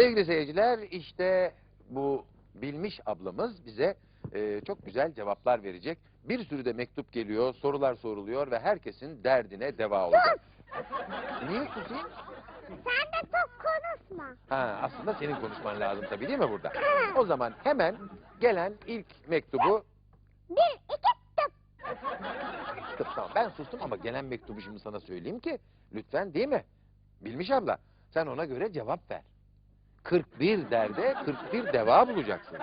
Sevgili seyirciler işte bu bilmiş ablamız bize e, çok güzel cevaplar verecek. Bir sürü de mektup geliyor, sorular soruluyor ve herkesin derdine deva olacak. Niye susayım? Sen de çok konuşma. Ha, aslında senin konuşman lazım tabii değil mi burada? O zaman hemen gelen ilk mektubu... Bir, iki, tıp. Tıp, Tamam ben sustum ama gelen mektubu şimdi sana söyleyeyim ki lütfen değil mi? Bilmiş abla sen ona göre cevap ver. 41 derde 41 deva bulacaksın.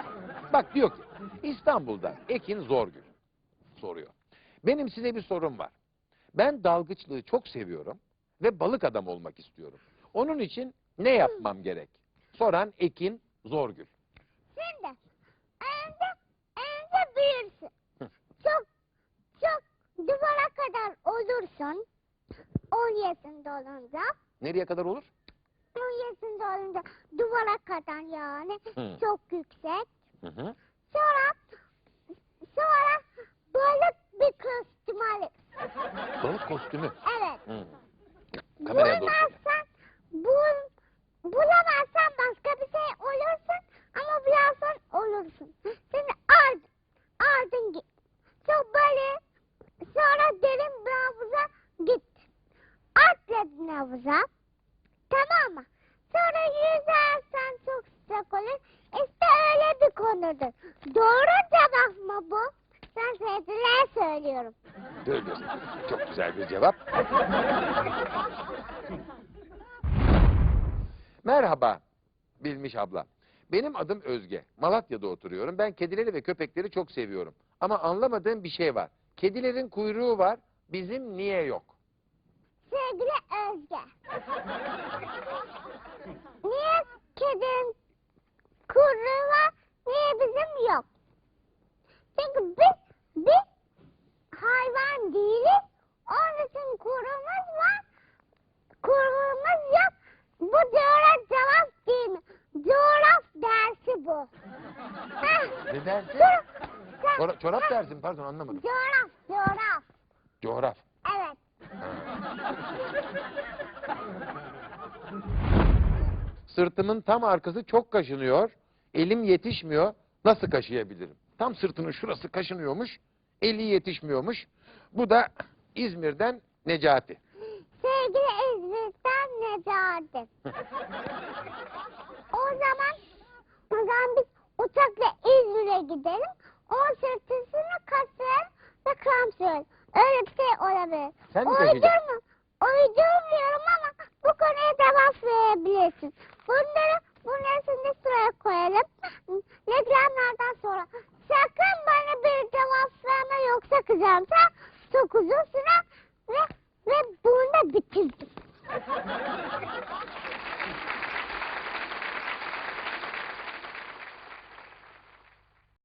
Bak diyor ki İstanbul'da Ekin Zorgül soruyor. Benim size bir sorum var. Ben dalgıçlığı çok seviyorum ve balık adam olmak istiyorum. Onun için ne yapmam gerek? Soran Ekin Zorgül. Şimdi önce, önce büyürsün. Hı. Çok, çok duvara kadar olursun. 10 yaşında olunca. Nereye kadar olur? 10 yaşında olunca duvara kadar yani. Hı. Çok yüksek. Hı hı. Sonra, sonra balık bir kostüm alır. Balık kostümü. Evet. Hı. Kameraya doğru. söyle. Bulamazsan, bul, bulamazsan başka bir şey olursun ama bularsan olursun. Şimdi ard, ardın git. Çok böyle sonra derin bir havuza git. Atladın havuza. Öyle konudur. Doğru cevap mı bu? Ben sevdiler söylüyorum. Söylüyorsun. Çok güzel bir cevap. Merhaba Bilmiş abla. Benim adım Özge. Malatya'da oturuyorum. Ben kedileri ve köpekleri çok seviyorum. Ama anlamadığım bir şey var. Kedilerin kuyruğu var. Bizim niye yok? Sevgili Özge. Niye kedinin kuyruğu var, niye bizim yok? Çünkü biz, biz hayvan değiliz. Onun için kuyruğumuz var. Kuyruğumuz yok. Bu coğraf cevap değil mi? Coğraf dersi bu. Ne dersin? Dur, sen- Çora- çorap Heh. dersin pardon anlamadım. Coğraf, coğraf. Coğraf. Evet. Sırtımın tam arkası çok kaşınıyor. Elim yetişmiyor. Nasıl kaşıyabilirim? Tam sırtının şurası kaşınıyormuş. Eli yetişmiyormuş. Bu da İzmir'den Necati. Sevgili İzmir'den Necati. o zaman, o zaman biz uçakla İzmir'e gidelim. O sırtısını kasarım ve sürelim. Öyle bir şey olabilir. Sen mi taşıyacaksın? Uydurma. Uydurmuyorum ama bu konuya cevap verebilirsin. Bunları şimdi sıraya koyalım. Reklamlardan sonra. Sakın bana bir cevap kızarım. Sen çok uzun süre ve, ve bunu da bitirdim.